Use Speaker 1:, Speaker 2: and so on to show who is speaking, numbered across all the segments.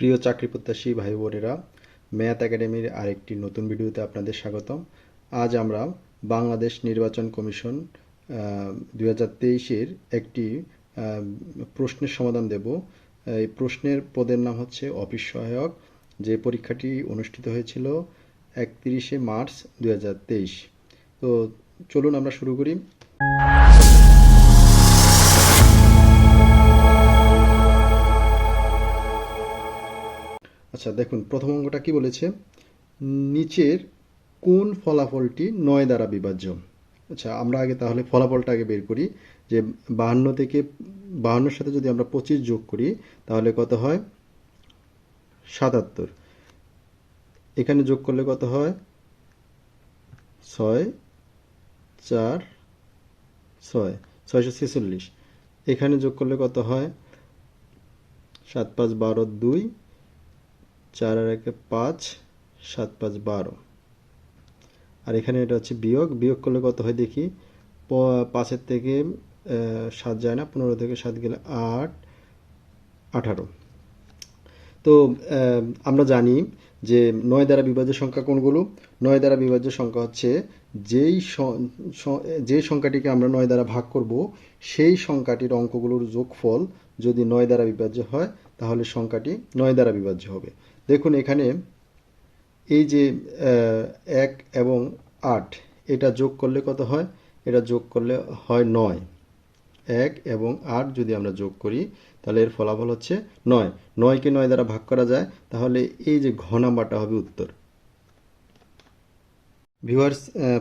Speaker 1: প্রিয় চাকরি প্রত্যাশী ভাই বোনেরা, ম্যাথ একাডেমির আরেকটি নতুন ভিডিওতে আপনাদের স্বাগতম। আজ আমরা বাংলাদেশ নির্বাচন কমিশন দুই হাজার তেইশের একটি প্রশ্নের সমাধান দেব। এই প্রশ্নের পদের নাম হচ্ছে অফিস সহায়ক। যে পরীক্ষাটি অনুষ্ঠিত হয়েছিল একত্রিশে মার্চ দু হাজার তেইশ। তো চলুন আমরা শুরু করি। আচ্ছা দেখুন, প্রথম অঙ্কটা কি বলেছে? নিচের কোন ফলাফলটি নয় দ্বারা বিভাজ্য? আচ্ছা আমরা আগে তাহলে ফলাফলটা আগে বের করি, যে বাহান্ন থেকে বাহান্নর সাথে যদি আমরা পঁচিশ যোগ করি, তাহলে কত হয়? সাতাত্তর। এখানে যোগ করলে কত হয়? ছয়, চার, ছয়, ছয়শো ছেচল্লিশ। এখানে যোগ করলে কত হয়? সাত পাঁচ বারো দুই চার আর একে পাঁচ, সাত পাঁচ বারো। আর এখানে এটা হচ্ছে বিয়োগ। বিয়োগ করলে কত হয় দেখি? পাঁচের থেকে সাত যায় না, পনেরো থেকে সাত গেলে আট, আঠারো। তো আমরা জানি যে নয় দ্বারা বিভাজ্য সংখ্যা কোনগুলো? নয় দ্বারা বিভাজ্য সংখ্যা হচ্ছে যেই যে সংখ্যাটিকে আমরা নয় দ্বারা ভাগ করব, সেই সংখ্যাটির অঙ্কগুলোর যোগফল যদি নয় দ্বারা বিভাজ্য হয়, তাহলে সংখ্যাটি নয় দ্বারা বিভাজ্য হবে। দেখুন, এখানে এই যে এক এবং আট, এটা যোগ করলে কত হয়? এটা যোগ করলে হয় নয়। এক এবং আট যদি আমরা যোগ করি, তাহলে এর ফলাফল হচ্ছে নয়। নয়কে নয় দ্বারা ভাগ করা যায়, তাহলে এই যে ঘ নাম্বারটা হবে উত্তর। ভিউয়ার্স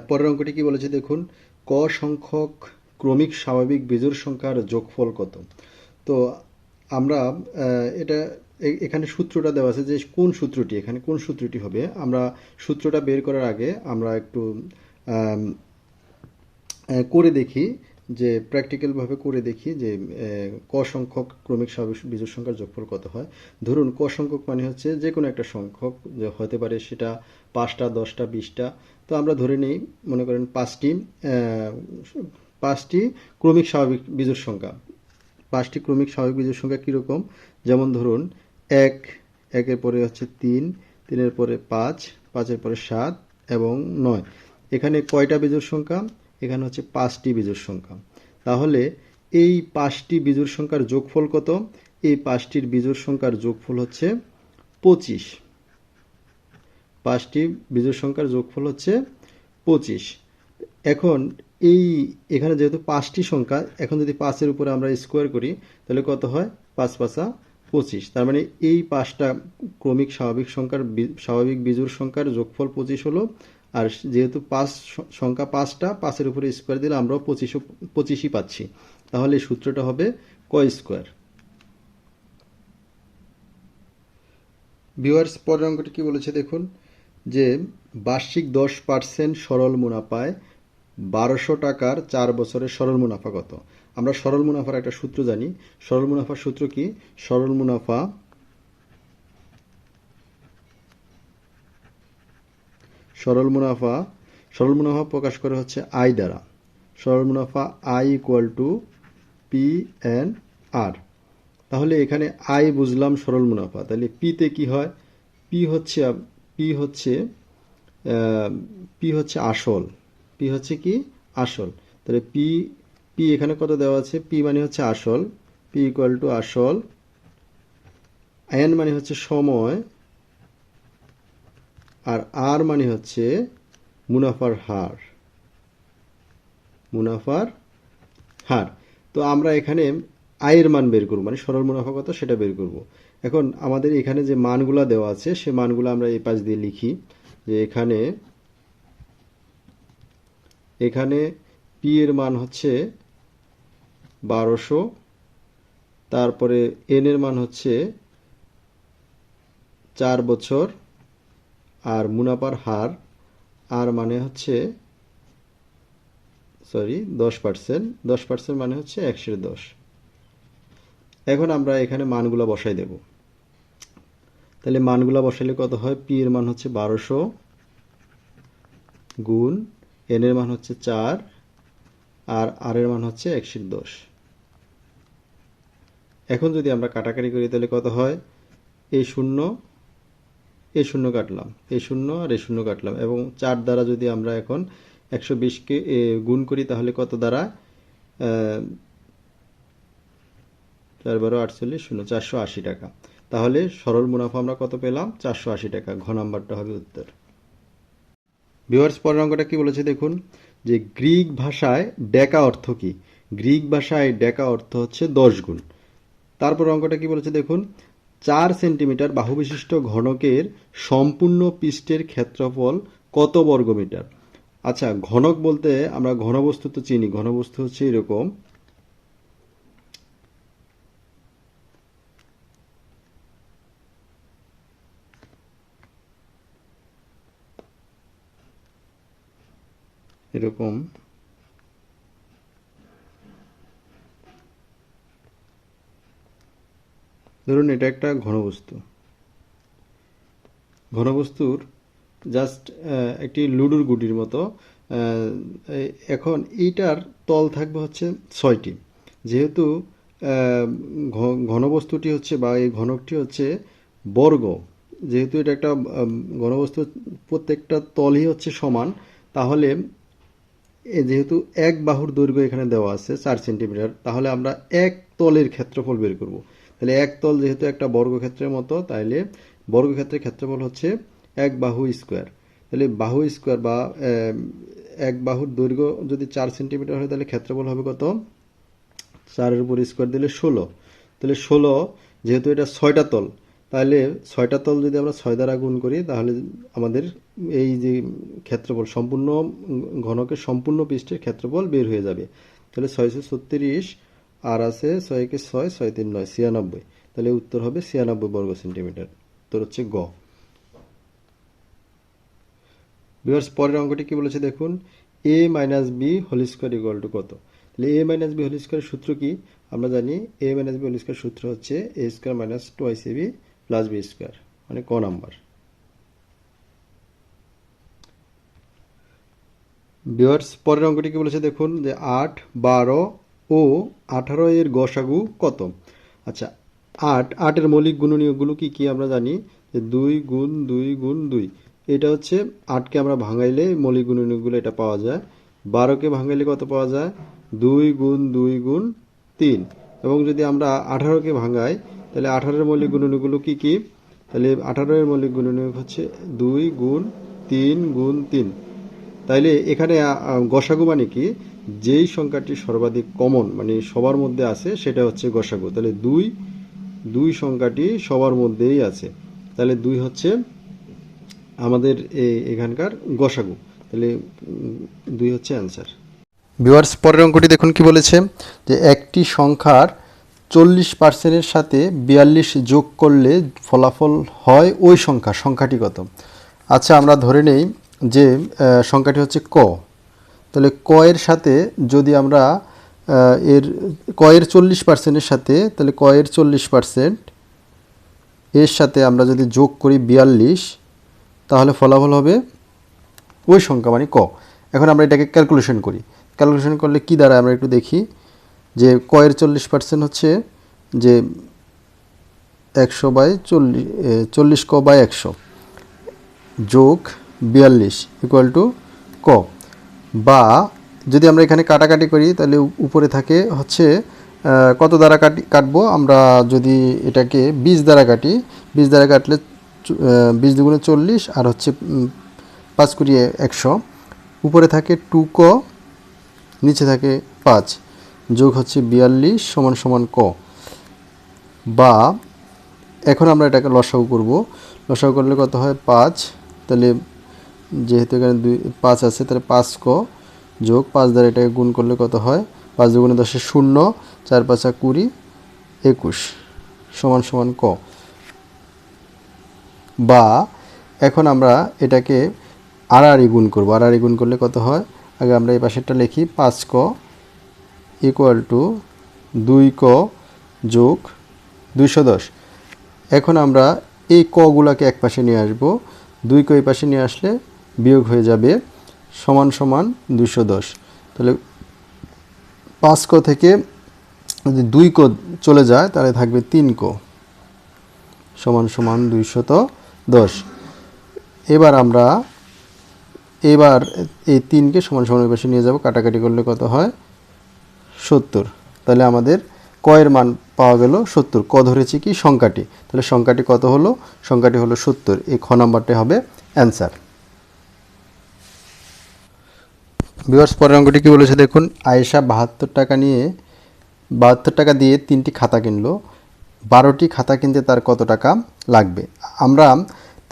Speaker 1: পরের অঙ্কটি কি বলেছে দেখুন, ক সংখ্যক ক্রমিক স্বাভাবিক বিজোড় সংখ্যার যোগফল কত? তো আমরা এটা এখানে সূত্রটা দেওয়া আছে যে কোন সূত্রটি, এখানে কোন সূত্রটি হবে। আমরা সূত্রটা বের করার আগে আমরা একটু করে দেখি যে প্র্যাকটিক্যালভাবে করে দেখি যে ক সংখ্যক ক্রমিক স্বাভাবিক বিজোড় সংখ্যার যোগফল কত হয়। ধরুন ক সংখ্যক মানে হচ্ছে যে কোনো একটা সংখ্যক, যে হতে পারে সেটা পাঁচটা, দশটা, বিশটা। তো আমরা ধরে নিই, মনে করেন পাঁচটি পাঁচটি ক্রমিক স্বাভাবিক বিজোড় সংখ্যা। পাঁচটি ক্রমিক স্বাভাবিক বিজোড় সংখ্যা কীরকম? যেমন ধরুন এক, একের পরে হচ্ছে তিন, তিনের পরে পাঁচ, পাঁচের পরে সাত এবং নয়। এখানে কয়টা বিজোড় সংখ্যা? এখানে হচ্ছে পাঁচটি বিজোড় সংখ্যা। তাহলে এই পাঁচটি বিজোড় সংখ্যার যোগফল কত? এই পাঁচটির বিজোড় সংখ্যার যোগফল হচ্ছে পঁচিশ। পাঁচটি বিজোড় সংখ্যার যোগফল হচ্ছে পঁচিশ। এখন এই, এখানে যেহেতু পাঁচটি সংখ্যা, এখন যদি পাঁচের উপরে আমরা স্কোয়ার করি, তাহলে কত হয়? পাঁচ পাঁচা পঁচিশ। তার মানে এই পাঁচটা ক্রমিক স্বাভাবিক সংখ্যার স্বাভাবিক বিজোড় সংখ্যার যোগফল পঁচিশ হলো। আর যেহেতু পাঁচ সংখ্যা পাঁচটা, পাঁচের উপরে স্কোয়ার দিলে আমরাও পঁচিশ পঁচিশই পাচ্ছি। তাহলে সূত্রটা হবে ক স্কোয়ার ভিউয়ার্স পরের অঙ্কটি কি বলেছে দেখুন, যে বার্ষিক দশ পার্সেন্ট সরল মুনাফায় বারোশো টাকার চার বছরের সরল মুনাফা কত? আমরা সরল মুনাফার একটা সূত্র জানি। সরল মুনাফার সূত্র কি? সরল মুনাফা সরল মুনাফা সরল মুনাফা প্রকাশ করে হচ্ছে আই দ্বারা। সরল মুনাফা I equal to P N R তাহলে এখানে আই বুঝলাম সরল মুনাফা। তাহলে পিতে কি হয়? পি হচ্ছে পি হচ্ছে পি হচ্ছে আসল। পি হচ্ছে কি? আসল। তাহলে পি পি এখানে কত দেওয়া আছে? পি মানে হচ্ছে আসল পি ইকুয়াল টু আসল এন মানে হচ্ছে সময়, আর আর মানে হচ্ছে মুনাফার হার। মুনাফার হার। তো আমরা এখানে আয়ের মান বের করব মানে সরল মুনাফা কত সেটা বের করব। এখন আমাদের এখানে যে মানগুলা দেওয়া আছে, সে মানগুলো আমরা এই পাশ দিয়ে লিখি যে এখানে এখানে পি এর মান হচ্ছে বারোশো। তারপরে এন এর মান হচ্ছে চার বছর আর মুনাফার হার, আর মানে হচ্ছে সরি দশ পার্সেন্ট দশ পার্সেন্ট মানে হচ্ছে একশো দশ। এখন আমরা এখানে মানগুলো বসাই দেব। তাহলে মানগুলো বসাইলে কত হয়? পি এর মান হচ্ছে বারোশো গুণ এন এর মান হচ্ছে চার, আর আর এর মান হচ্ছে একশো দশ। এখন যদি আমরা কাটাকাটি করি, তাহলে কত হয়? এই শূন্য এই শূন্য কাটলাম এই শূন্য আর এই শূন্য কাটলাম। এবং চার দ্বারা যদি আমরা এখন একশো বিশকে গুণ করি, তাহলে কত দ্বারা? চার বারো আটচল্লিশ শূন্য, চারশো আশি টাকা। তাহলে সরল মুনাফা আমরা কত পেলাম? চারশো আশি টাকা। ঘ নাম্বারটা হবে উত্তর। ভিউয়ার্স, পরের অঙ্কটা কি বলেছে দেখুন? যে গ্রিক ভাষায় ডেকা অর্থ কি? গ্রিক ভাষায় ডেকা অর্থ হচ্ছে দশ গুণ। তারপর অঙ্কটা কি বলেছে দেখুন, চার সেন্টিমিটার বাহুবিশিষ্ট ঘনকের সম্পূর্ণ পৃষ্ঠের ক্ষেত্রফল কত বর্গমিটার? আচ্ছা ঘনক বলতে আমরা ঘনবস্তু তো চিনি, ঘনবস্তু হচ্ছে এরকম। এরকম। ধরুন এটা একটা ঘনবস্তু। ঘনবস্তুর জাস্ট একটি লুডুর গুটির মতো এখন এইটার তল থাকবে হচ্ছে ছয়টি। যেহেতু ঘনবস্তুটি হচ্ছে বা এই ঘনকটি হচ্ছে বর্গ, যেহেতু এটা একটা ঘনবস্তু প্রত্যেকটা তলই হচ্ছে সমান, তাহলে যেহেতু এক বাহুর দৈর্ঘ্য এখানে দেওয়া আছে চার সেন্টিমিটার, তাহলে আমরা এক তলের ক্ষেত্রফল বের করব। তাহলে এক তল যেহেতু একটা বর্গক্ষেত্রের মতো তাহলে বর্গক্ষেত্রের ক্ষেত্রফল হচ্ছে এক বাহু স্কোয়ার। তাহলে বাহু স্কোয়ার বা এক বাহুর দৈর্ঘ্য যদি চার সেন্টিমিটার হয়, তাহলে ক্ষেত্রফল হবে কত? চারের উপর স্কোয়ার দিলে ষোলো। তাহলে ষোলো যেহেতু এটা ছয়টা তল তাহলে ছয়টা তল যদি আমরা ছয় দ্বারা গুণ করি, তাহলে আমাদের এই যে ক্ষেত্রফল সম্পূর্ণ ঘনকের সম্পূর্ণ পৃষ্ঠের ক্ষেত্রফল বের হয়ে যাবে। তাহলে ছয়শো ছত্রিশ আর আছে ছয়কে ছয় ছয় তিন নয়, ছিয়ানব্বই। তাহলে উত্তর হবে ছিয়ানব্বই বর্গ সেন্টিমিটার। উত্তর হচ্ছে গ। ভিউয়ার্স পরের অঙ্কটি কি বলেছে দেখুন? A minus B whole square equal to কত? তাহলে A minus B whole square সূত্র কি? আমরা জানি A minus B whole square সূত্র হচ্ছে A square minus twice A B plus B square মানে ক নাম্বার। ভিউয়ার্স পরের অঙ্কটি কি বলেছে দেখুন? যে আট, বারো ও আঠারো এর গসাগু কত? আচ্ছা আট, আটের মৌলিক গুণনীয়কগুলো কি কি আমরা জানি? যে দুই গুণ দুই গুণ দুই। এটা হচ্ছে আটকে আমরা ভাঙাইলে মৌলিক গুণনীয়কগুলো এটা পাওয়া যায়। বারোকে ভাঙাইলে কত পাওয়া যায়? দুই গুণ দুই গুণ তিন। এবং যদি আমরা আঠারোকে ভাঙাই, তাহলে আঠারোর মৌলিক গুণনীয়কগুলো কি কি? তাহলে আঠারোর মৌলিক গুণনীয়ক হচ্ছে দুই গুণ তিন গুণ তিন। তাইলে এখানে গসাগু মানে কি? যেই সংখ্যাটি সর্বাধিক কমন মানে সবার মধ্যে আছে, সেটা হচ্ছে গসাগু। তাহলে দুই দুই সংখ্যাটি সবার মধ্যেই আছে। তাহলে দুই হচ্ছে আমাদের এখানকার গসাগু। তাহলে দুই হচ্ছে অ্যান্সার ভিউয়ার্স পরের অঙ্কটি দেখুন কি বলেছে, যে একটি সংখ্যার চল্লিশ পার্সেন্টের সাথে বিয়াল্লিশ যোগ করলে ফলাফল হয় ওই সংখ্যা, সংখ্যাটি কত? আচ্ছা আমরা ধরে নেই যে সংখ্যাটি হচ্ছে ক। তাহলে কয়ের সাথে যদি আমরা এর কয়ের চল্লিশ পার্সেন্টের সাথে, তাহলে কয়ের চল্লিশ পার্সেন্ট এর সাথে আমরা যদি যোগ করি বিয়াল্লিশ, তাহলে ফলাফল হবে ওই সংখ্যা মানে ক। এখন আমরা এটাকে ক্যালকুলেশন করি। ক্যালকুলেশন করলে কি দাঁড়ায় আমরা একটু দেখি, যে কয়ের চল্লিশ পার্সেন্ট হচ্ছে যে একশো বাই চল্লিশ চল্লিশ ক বাই একশো যোগ বিয়াল্লিশ ইকুয়াল টু ক। বা যদি আমরা এখানে কাটাকাটি করি, তাহলে উপরে থাকে হচ্ছে কত দ্বারা কাটি, কাটবো? আমরা যদি এটাকে বিশ দ্বারা কাটি, বিশ দ্বারা কাটলে বিশ দুগুণে চল্লিশ আর হচ্ছে পাঁচ কুড়ি একশো। উপরে থাকে টু ক, নিচে থাকে পাঁচ, যোগ হচ্ছে বিয়াল্লিশ সমান সমান ক। বা এখন আমরা এটাকে লসাগু করব। লসাগু করলে কত হয়? পাঁচ, তাহলে যেহেতু এখানে দুই পাঁচ আছে, তাহলে পাঁচ ক যোগ পাঁচ দ্বারা এটাকে গুণ করলে কত হয়? পাঁচ দুগুণে দশে শূন্য, চার পাঁচা কুড়ি একুশ সমান সমান ক। বা এখন আমরা এটাকে আড়াআড়ি গুণ করব। আড়াআড়ি গুণ করলে কত হয়? আগে আমরা এই পাশেরটা লিখি, পাঁচ ক ইকুয়াল টু দুই ক যোগ দুইশো দশ। এখন আমরা এই কগুলাকে এক পাশে নিয়ে আসব। দুই ক এই পাশে নিয়ে আসলে বিয়োগ হয়ে যাবে সমান সমান দুইশো দশ। তাহলে পাঁচ ক থেকে যদি দুই ক চলে যায়, তাহলে থাকবে তিন ক সমান সমান দুইশত দশ। এবার আমরা এবার এই তিনকে সমান সমান পাশে নিয়ে যাব, কাটাকাটি করলে কত হয়? সত্তর। তাহলে আমাদের কয়ের মান পাওয়া গেল সত্তর। ক ধরেছি কি? সংখ্যাটি। তাহলে সংখ্যাটি কত হলো? সংখ্যাটি হলো সত্তর। এই খ নাম্বারটি হবে অ্যান্সার। বিভার্স, পরের অঙ্কটি কী বলেছে? দেখুন, আয়েশা বাহাত্তর টাকা নিয়ে বাহাত্তর টাকা দিয়ে তিনটি খাতা কিনলো। বারোটি খাতা কিনতে তার কত টাকা লাগবে? আমরা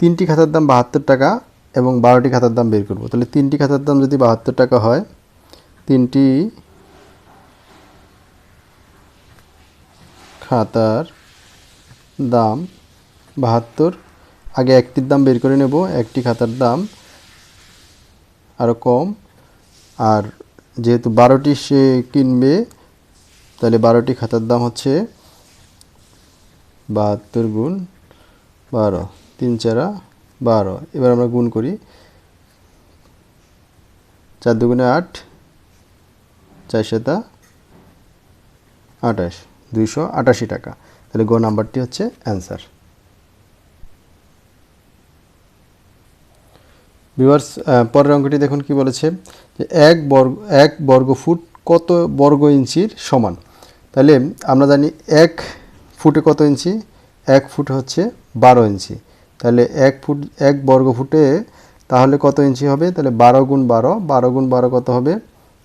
Speaker 1: তিনটি খাতার দাম বাহাত্তর টাকা এবং বারোটি খাতার দাম বের করব। তাহলে তিনটি খাতার দাম যদি বাহাত্তর টাকা হয়, তিনটি খাতার দাম বাহাত্তর, আগে একটির দাম বের করে নেব, একটি খাতার দাম আরও কম আর যেহেতু বারোটি সে কিনবে, তাহলে বারোটি খাতার দাম হচ্ছে বাহাত্তর গুণ বারো, তিন চারা বারো। এবার আমরা গুণ করি। চার দুগুণে আট, চার সাতা আঠাশ, দুইশো আটাশি টাকা। তাহলে গো নাম্বারটি হচ্ছে অ্যান্সার। ভিউয়ার্স পরের অঙ্কটি দেখুন কি বলেছে যে এক বর্গ এক বর্গ ফুট কত বর্গ ইঞ্চির সমান? তাহলে আমরা জানি এক ফুটে কত ইঞ্চি? এক ফুট হচ্ছে বারো ইঞ্চি। তাহলে এক ফুট, এক বর্গ ফুটে তাহলে কত ইঞ্চি হবে? তাহলে বারো গুণ বারো বারো গুণ বারো কত হবে?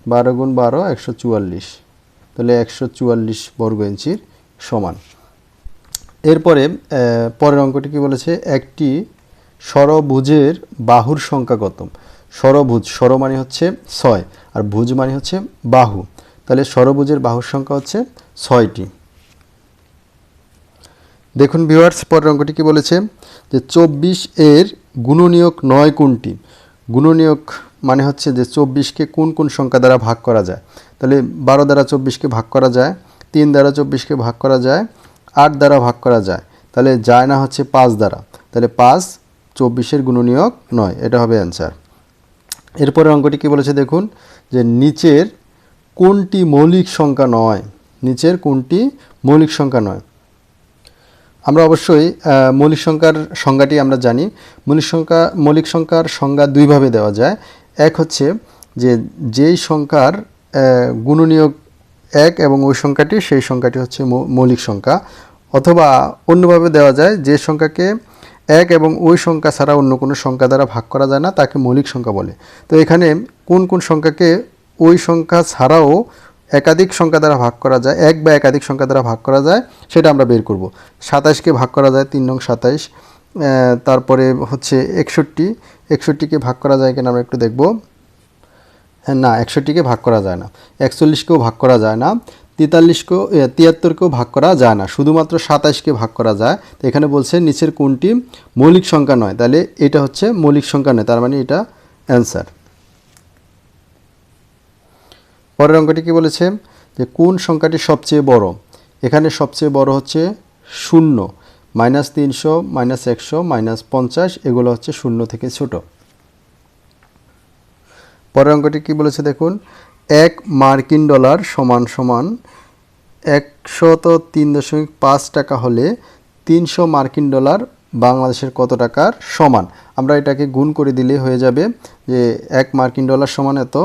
Speaker 1: বারো গুণ বারো, একশো চুয়াল্লিশ। তাহলে একশো চুয়াল্লিশ বর্গ ইঞ্চির সমান। এরপরে পরের অঙ্কটি কি বলেছে? একটি ষড়ভুজের বাহুর সংখ্যা কত? ষড়ভুজ ষড় মানে হচ্ছে ছয়, আর ভুজ মানে হচ্ছে বাহু। তাহলে ষড়ভুজের বাহুর সংখ্যা হচ্ছে ছয়টি। দেখুন ভিউয়ার্স পরের অঙ্কটি কি বলেছে? যে চব্বিশ এর গুণনীয়ক নয় কোনটি? গুণনীয়ক মানে হচ্ছে যে চব্বিশকে কোন কোন সংখ্যা দ্বারা ভাগ করা যায়? তাহলে বারো দ্বারা চব্বিশকে ভাগ করা যায়, তিন দ্বারা চব্বিশকে ভাগ করা যায়, আট দ্বারা ভাগ করা যায়। তাহলে যায় না হচ্ছে পাঁচ দ্বারা। তাহলে পাঁচ চব্বিশের গুণনীয়ক নয়। এটা হবে অ্যান্সার এরপরে অঙ্কটি কী বলেছে দেখুন, যে নিচের কোনটি মৌলিক সংখ্যা নয়। নিচের কোনটি মৌলিক সংখ্যা নয়। আমরা অবশ্যই মৌলিক সংখ্যার সংজ্ঞাটি আমরা জানি। মৌলিক সংখ্যা, মৌলিক সংখ্যার সংজ্ঞা দুইভাবে দেওয়া যায়। এক হচ্ছে যে যেই সংখ্যার গুণনীয়ক এক এবং ওই সংখ্যাটি সেই সংখ্যাটি হচ্ছে মৌলিক সংখ্যা। অথবা অন্যভাবে দেওয়া যায় যে সংখ্যাকে এক এবং ওই সংখ্যা ছাড়া অন্য কোনো সংখ্যা দ্বারা ভাগ করা যায় না তাকে মৌলিক সংখ্যা বলে। তো এখানে কোন কোন সংখ্যাকে ওই সংখ্যা ছাড়াও একাধিক সংখ্যা দ্বারা ভাগ করা যায় এক বা একাধিক সংখ্যা দ্বারা ভাগ করা যায় সেটা আমরা বের করব। সাতাশকে ভাগ করা যায় তিন নং সাতাইশ। তারপরে হচ্ছে একষট্টি। একষট্টিকে ভাগ করা যায় কিনা আমরা একটু দেখব। হ্যাঁ, না একষট্টিকে ভাগ করা যায় না। একচল্লিশকেও ভাগ করা যায় না। তেতাল্লিশকেও তিয়াত্তরকেও ভাগ করা যায় না। শুধুমাত্র সাতাইশকে ভাগ করা যায়। তো এখানে বলছে নিচের কোনটি? মৌলিক সংখ্যা নয়। তাহলে এটা হচ্ছে মৌলিক সংখ্যা নয়। তার মানে এটা অ্যান্সার। পরের অঙ্কটি কি বলেছে? যে কোন সংখ্যাটি সবচেয়ে বড়? এখানে সবচেয়ে বড় হচ্ছে শূন্য। মাইনাস তিনশো, মাইনাস একশো, মাইনাস পঞ্চাশ, এগুলো হচ্ছে শূন্য থেকে ছোট। পরের অঙ্কটি কি বলেছে দেখুন? এক মার্কিন ডলার সমান সমান একশত তিন দশমিক পাঁচ টাকা হলে তিনশো মার্কিন ডলার বাংলাদেশের কত টাকার সমান? আমরা এটাকে গুণ করে দিলে হয়ে যাবে যে এক মার্কিন ডলার সমান এত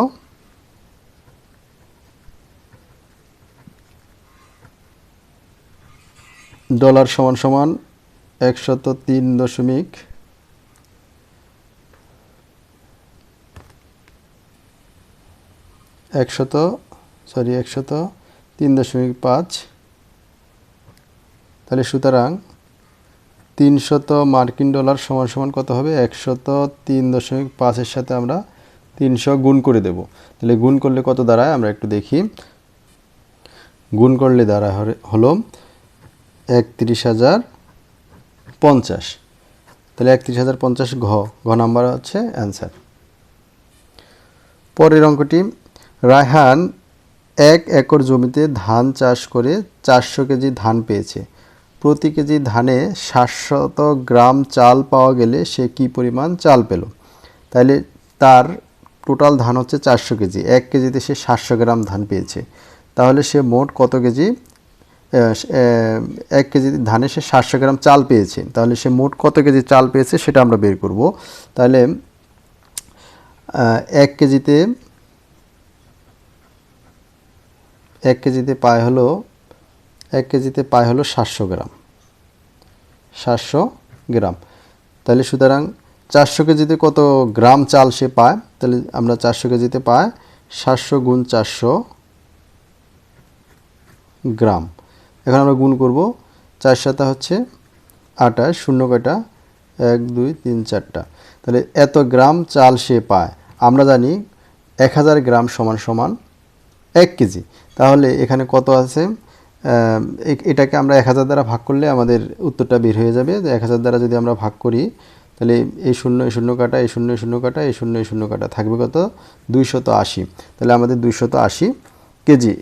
Speaker 1: ডলার সমান সমান একশত তিন দশমিক একশত সরি একশত, তিন দশমিক পাঁচ। তাহলে সুতরাং তিনশত মার্কিন ডলার সমান সমান কত হবে? একশত তিন দশমিক পাঁচের সাথে আমরা তিনশো গুণ করে দেব। তাহলে গুণ করলে কত দাঁড়ায়? আমরা একটু দেখি। গুণ করলে হরে- হলো একত্রিশ হাজার পঞ্চাশ। তাহলে একত্রিশ হাজার পঞ্চাশ ঘ ঘ নাম্বার হচ্ছে অ্যান্সার পরের অঙ্কটি রায়হান এক একর জমিতে ধান চাষ করে চারশো কেজি ধান পেয়েছে। প্রতি কেজি ধানে সাতশত গ্রাম চাল পাওয়া গেলে সে কি পরিমাণ চাল পেল? তাহলে তার টোটাল ধান হচ্ছে চারশো কেজি। এক কেজিতে সে সাতশো গ্রাম ধান পেয়েছে। তাহলে সে মোট কত কেজি? এক কেজি ধানে সে সাতশো গ্রাম চাল পেয়েছে। তাহলে সে মোট কত কেজি চাল পেয়েছে সেটা আমরা বের করব। তাহলে এক কেজিতে এক কেজিতে পায় হলো, এক কেজিতে পায় হলো সাতশো গ্রাম। সাতশো গ্রাম। তাহলে সুতরাং চারশো কেজিতে কত গ্রাম চাল সে পায়? তাহলে আমরা চারশো কেজিতে পায় সাতশো গুণ চারশো গ্রাম। এখন আমরা গুণ করব। চার সাতা হচ্ছে আটাশ, শূন্য কয়টা? এক, দুই, তিন, চারটা। তাহলে এত গ্রাম চাল সে পায়। আমরা জানি এক হাজার গ্রাম সমান সমান এক কেজি। তাহলে এখানে কত আছে? এটাকে আমরা এক হাজার দ্বারা ভাগ করলে আমাদের উত্তরটা বের হয়ে যাবে। এক হাজার দ্বারা যদি আমরা ভাগ করি, তাহলে এই শূন্য এই শূন্য কাটা, এই শূন্য শূন্য কাটা, এই শূন্য শূন্য কাটা থাকবে কত? দুইশত আশি। তাহলে আমাদের দুইশত আশি কেজি।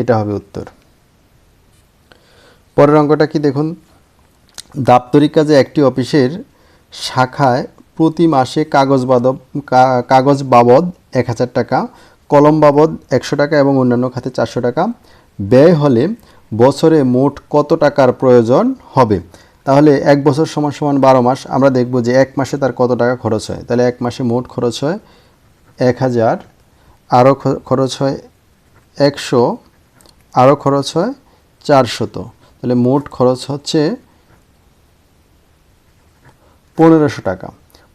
Speaker 1: এটা হবে উত্তর। পরের অঙ্কটা কি দেখুন? দাপ্তরিক কাজে একটি অফিসের শাখায় প্রতি মাসে কাগজ বাদব কাগজ বাবদ এক হাজার টাকা কলম বাবদ একশো টাকা এবং অন্যান্য খাতে চারশো টাকা। ব্যয় হলে বছরে মোট কত টাকার প্রয়োজন হবে? তাহলে এক বছর সমান সমান বারো মাস, আমরা দেখব যে এক মাসে তার কত টাকা খরচ হয়। তাহলে এক মাসে মোট খরচ হয় এক হাজার আরও খরচ হয় একশো আরও খরচ হয় চারশত। তাহলে মোট খরচ হচ্ছে পনেরোশো টাকা।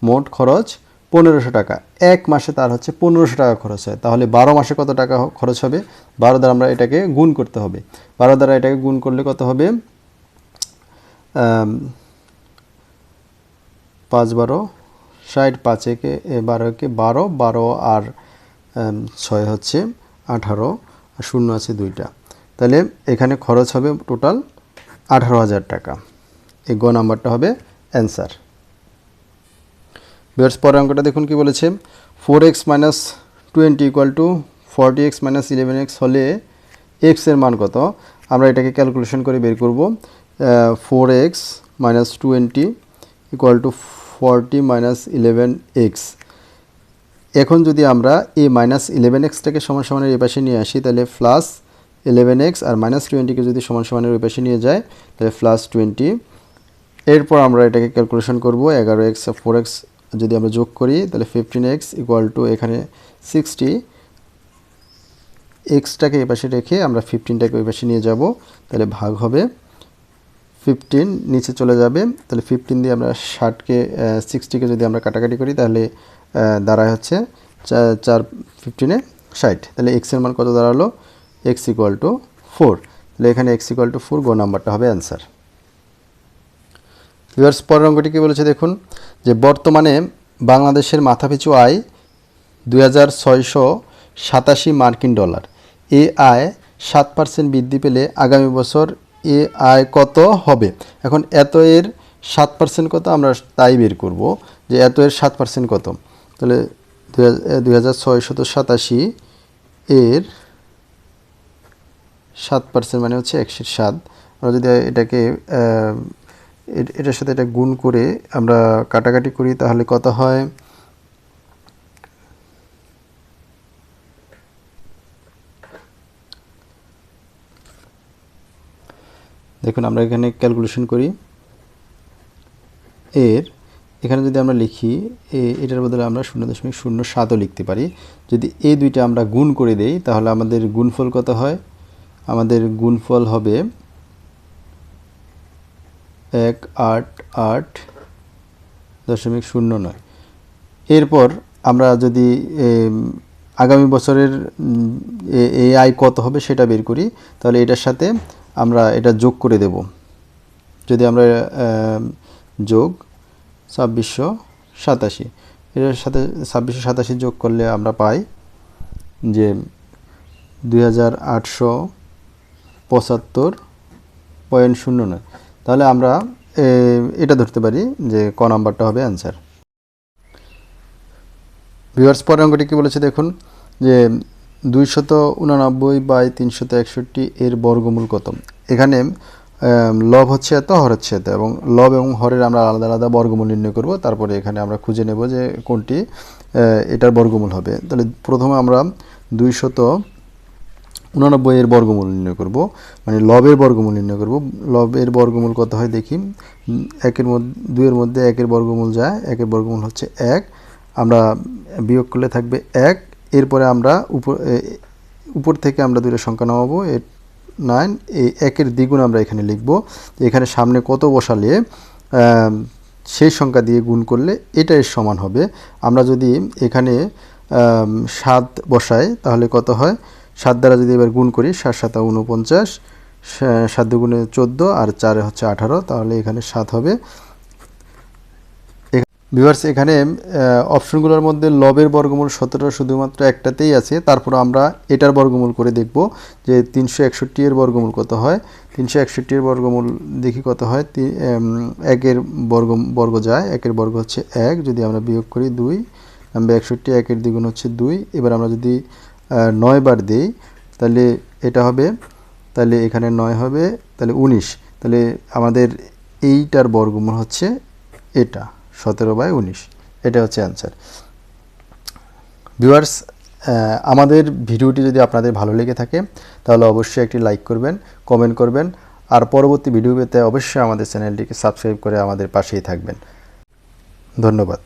Speaker 1: মোট খরচ পনেরোশো টাকা। এক মাসে তার হচ্ছে পনেরোশো টাকা খরচ হয়। তাহলে বারো মাসে কত টাকা খরচ হবে? বারো দ্বারা আমরা এটাকে গুণ করতে হবে। বারো দ্বারা এটাকে গুণ করলে কত হবে? পাঁচ বারো, ষাট পাঁচ একে বারো একে বারো বারো আর ছয় হচ্ছে আঠারো, আর শূন্য আছে দুইটা। তাহলে এখানে খরচ হবে টোটাল আঠারো হাজার টাকা। এই গ নাম্বারটা হবে অ্যান্সার। বিয়ার্স পরের অঙ্কটা দেখুন কি বলেছে? Four X minus twenty equal to forty X minus eleven X হলে এক্সের মান কত? আমরা এটাকে ক্যালকুলেশন করে বের করব। Four X minus twenty equal to forty minus eleven X এখন যদি আমরা এই মাইনাস ইলেভেন এক্সটাকে সমান সমানের এই পাশে নিয়ে আসি, তাহলে প্লাস ইলেভেন এক্স আর মাইনাস টোয়েন্টিকে যদি সমান সমানের ওই পাশে নিয়ে যায়, তাহলে প্লাস টোয়েন্টি এরপর আমরা এটাকে ক্যালকুলেশন করব, এগারো এক্স ফোর এক্স যদি আমরা যোগ করি, তাহলে ফিফটিন এক্স ইকুয়াল টু এখানে সিক্সটি এক্সটাকে এই পাশে রেখে আমরা ফিফটিনটাকে ওই পাশে নিয়ে যাব, তাহলে ভাগ হবে ফিফটিন নিচে চলে যাবে, তাহলে ফিফটিন দিয়ে আমরা ষাটকে সিক্সটিকে যদি আমরা কাটাকাটি করি, তাহলে দাঁড়ায় হচ্ছে চার ফিফটিনে ষাট, তাহলে এক্সের মান কত দাঁড়াল? এক্স ইকুয়াল টু ফোর তাহলে এখানে এক্স ইকুয়াল টু ফোর গো নাম্বারটা হবে অ্যান্সার ভিউয়ার্স পরের অঙ্কটি কী বলেছে দেখুন যে বর্তমানে বাংলাদেশের মাথাপিছু আয় দুই হাজার ছয়শো সাতাশি মার্কিন ডলার। এ আয় সাত পার্সেন্ট বৃদ্ধি পেলে আগামী বছর এ আয় কত হবে? এখন এত এর সাত পার্সেন্ট কত আমরা তাই বের করব যে এত এর সাত পার্সেন্ট কত? তাহলে দুই হাজার সাতাশি এর সাত পার্সেন্ট মানে হচ্ছে একশোর সাত আমরা যদি এটাকে এটার সাথে এটা গুণ করে আমরা কাটাকাটি করি, তাহলে কত হয়? দেখুন, আমরা এখানে ক্যালকুলেশন করি। এর, এখানে যদি আমরা লিখি, এ- এটার বদলে আমরা শূন্য দশমিক শূন্য সাতও লিখতে পারি। যদি এ দুইটা আমরা গুণ করে দেই, তাহলে আমাদের গুণফল কত হয়? আমাদের গুণফল হবে এক আট আট দশমিক শূন্য নয়। এরপর আমরা যদি আগামী বছরের এ- আয় কত হবে সেটা বের করি তাহলে এটার সাথে আমরা এটা যোগ করে দেব। যদি আমরা আম, যোগ ছাব্বিশশো সাতাশি এটার সাথে ছাব্বিশশো সাতাশি যোগ করলে আমরা পাই যে দুই হাজার আটশো পঁচাত্তর পয়েন্ট শূন্য নয়। তাহলে আমরা এটা ধরতে পারি যে ক নাম্বারটা হবে অ্যান্সার। ভিউয়ার্স, পরের অঙ্কটি কী বলেছে দেখুন, যে দুইশত উনানব্বই বাই তিনশত একষট্টি এর বর্গমূল কত? এখানে লব হচ্ছে এত, হর হচ্ছে এত, এবং লব এবং হরের আমরা আলাদা আলাদা বর্গমূল নির্ণয় করব, তারপরে এখানে আমরা খুঁজে নেব যে কোনটি এটার বর্গমূল হবে। তাহলে প্রথমে আমরা দুইশত উনানব্বই এর বর্গমূল নির্ণয় করব। মানে লবের বর্গমূল নির্ণয় করব। লবের বর্গমূল কত হয় দেখি। একের মধ্যে দুইয়ের মধ্যে একের বর্গমূল যায়। একের বর্গমূল হচ্ছে এক। আমরা বিয়োগ করলে থাকবে এক। এরপরে আমরা উপর উপর থেকে আমরা দুটো সংখ্যা নামাবো। এ নাইন এই একের দ্বিগুণ আমরা এখানে লিখব। এখানে সামনে কত বসালে সেই সংখ্যা দিয়ে গুণ করলে এটা এর সমান হবে। আমরা যদি এখানে সাত বসাই, তাহলে কত হয়? সাত দ্বারা যদি এবার গুণ করি, সাত, সাতা উনপঞ্চাশ সাত দুগুণে চোদ্দ আর চারে হচ্ছে আঠারো, তাহলে এখানে সাত হবে। ভিউয়ার্স এখানে অপশনগুলোর মধ্যে লবের বর্গমূল সতেরো শুধুমাত্র একটাতেই আছে। তারপর আমরা এটার বর্গমূল করে দেখব যে তিনশো একষট্টি এর বর্গমূল কত হয়। তিনশো একষট্টি এর বর্গমূল দেখি কত হয়। একের বর্গ বর্গ যায়, একের বর্গ হচ্ছে এক, যদি আমরা বিয়োগ করি দুই আমরা একষট্টি একের দ্বিগুণ হচ্ছে দুই। এবার আমরা যদি নয় বার দিই, তাহলে এটা হবে, তাহলে এখানে নয় হবে, তাহলে উনিশ। তাহলে আমাদের এইটার বর্গমূল হচ্ছে এটা, সতেরো বাই উনিশ। এটা হচ্ছে অ্যান্সার ভিউয়ার্স আমাদের ভিডিওটি যদি আপনাদের ভালো লেগে থাকে, তাহলে অবশ্যই একটি লাইক করবেন কমেন্ট করবেন, আর পরবর্তী ভিডিও পেতে অবশ্যই আমাদের চ্যানেলটিকে সাবস্ক্রাইব করে আমাদের পাশেই থাকবেন। ধন্যবাদ।